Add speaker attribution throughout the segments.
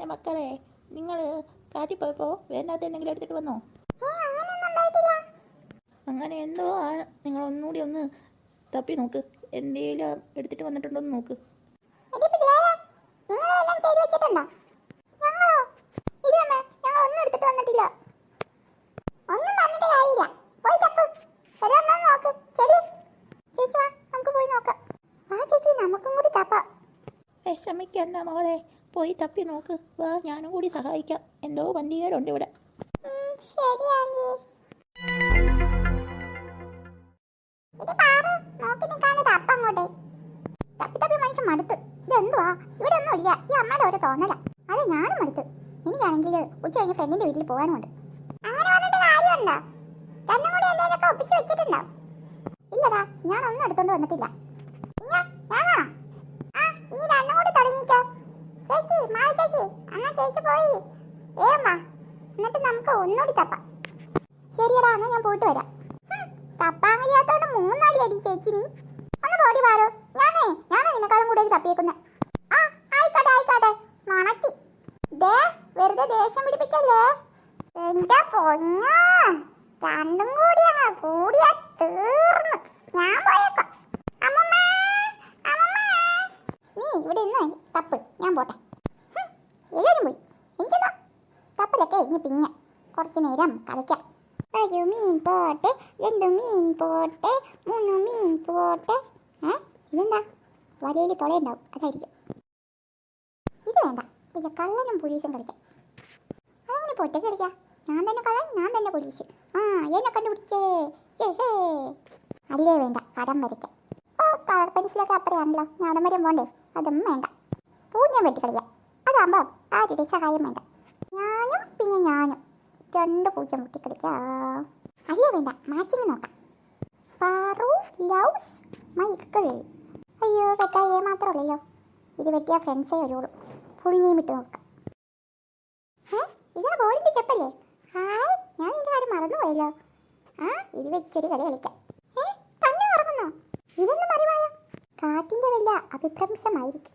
Speaker 1: മോനെ മക്കളെ നിങ്ങൾ കാട്ടി പോയപ്പോ വേണ്ടാത്ത എന്തെങ്കിലും എടുത്തിട്ട് വന്നോ? അങ്ങനെ എന്തോ ആണ്. നിങ്ങൾ ഒന്നുകൂടി ഒന്ന് തപ്പി നോക്ക്. എന്തെങ്കിലും എടുത്തിട്ട് വന്നിട്ടുണ്ടോ എന്ന് നോക്ക്.
Speaker 2: എടി പിള്ളേരെ, പോയി തപ്പു. നോക്ക്. വാ,
Speaker 1: ഞാനും കൂടി സഹായിക്കാം. എന്തോ വണ്ടികേടുണ്ട് ഇവിടെ?
Speaker 2: ഇല്ലടാ, ഞാൻ ഒന്നും എടുത്തോണ്ട് വന്നിട്ടില്ല. ഇഞ്ഞ, ഞാനാ? ആ, ഇനി രണ്ടും കൂടി തുടങ്ങിക്കോ. ചേച്ചി, എന്നാ ചേച്ചി പോയി. ഏ അമ്മ എന്നിട്ട് നമുക്ക് ഒന്നുകൂടി തപ്പാം. ശരിയടാ എന്നാ ഞാൻ പോയിട്ട് വരാം. തപ്പാൻ കഴിയാത്തോണ്ട് മൂന്നാടി അടി ചേച്ചി നീ. ഒന്ന് പോടി പാറു. ഞാനേ ഞാനേ നിന്നെക്കാളും കൂടുതൽ തപ്പിയേക്കുന്നെ. ആ ആയിക്കോട്ടെ ആയിക്കോട്ടെ. മണച്ചി. ദേ വെറുതെ ദേഷ്യം പിടിപ്പിക്കല്ലേ? എന്റെ പൊന്ന രണ്ടും കൂടി അങ്ങ് കൂടിയാ തീർന്നു. ഞാൻ പോയേക്കാം. അമ്മമ്മേ അമ്മമ്മേ. നീ ഇവിടെ ഇന്ന് തപ്പ്. ഞാൻ പോട്ടെ. കപ്പലൊക്കെ ഇനി പിന്നെ കുറച്ച് നേരം കളിക്കാം. ഒരു മീൻ പോട്ടെ രണ്ട് മീൻ പോട്ടെ മൂന്ന് മീൻ പോട്ടെ. ഏ? ഇതെന്താ? വലയിൽ തുളയുണ്ടാവും. അതായിരിക്കും. ഇത് വേണ്ട. പിന്നെ കള്ളനും പോലീസും കളിക്കാം. അതങ്ങനെ പോട്ടെ? കളിക്കാം. ഞാൻ തന്നെ കള്ളൻ ഞാൻ തന്നെ പോലീസ്. ആ എന്നെ കണ്ടുപിടിച്ചേ. അല്ലേ വേണ്ട. കടം വരയ്ക്കാം. ഓ കളർ പെൻസിലൊക്കെ അപ്പറയാണല്ലോ ഞാൻ അവിടെ വരെ പോണ്ടേ? അതൊന്നും വേണ്ട. പൂഞ്ഞം വെട്ടി കളിക്കാം. അതാകുമ്പോൾ ആരുടെ സഹായം വേണ്ട. ഞാനും പിന്നെ ഞാനും രണ്ട് പൂജ മുട്ടി കളിക്കാം അല്ലേ വേണ്ട മാച്ചിങ് നോക്കാം. Paru loves Michael. അയ്യോ വെട്ടാ ഏ മാത്രമല്ലല്ലോ. ഇത് വെട്ടിയ ഫ്രണ്ട്സേ വരുള്ളൂ. ഫുൾ നെയിം ഇട്ട് നോക്കാം. ഏ ഇതാ ബോളിന്റെ ചെപ്പല്ലേ? ഹായ് ഞാൻ നിന്റെ കാര്യം മറന്നുപോയല്ലോ ആ ഇത് വെച്ചൊരു കളി കളിക്കാം. ഏ തന്നെ ഉറങ്ങുന്നോ. ഇതൊന്നും അറിവായോ കാറ്റിന്റെ വല്ല അഭിഭ്രംശമായിരിക്കും.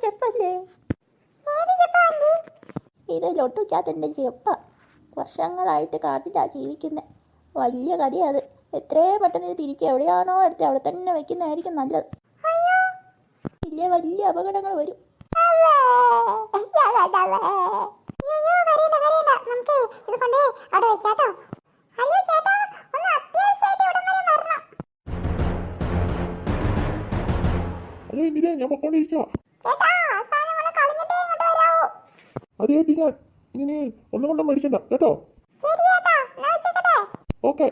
Speaker 1: ഇതാ ചെപ്പല്ലേ ഇത് ലൊട്ടുച്ചാത്തന്റെ ചെപ്പ വർഷങ്ങളായിട്ട് കാട്ടിലാ ജീവിക്കുന്നത് വലിയ കഥയത്. എത്രയും പെട്ടെന്ന് ഇത് തിരിച്ച് എവിടെയാണോ എടുത്ത് അവിടെ തന്നെ വെക്കുന്നതായിരിക്കും നല്ലത്. വലിയ വലിയ അപകടങ്ങൾ വരും.
Speaker 3: അതെ എന്തിനാ? ഞാൻ പൊക്കോണ്ടിരിക്കുക അതേ ഞാൻ ഇങ്ങനെ ഒന്നും കൊണ്ടും മേടിക്കണ്ട. കേട്ടോ? ഓക്കെ.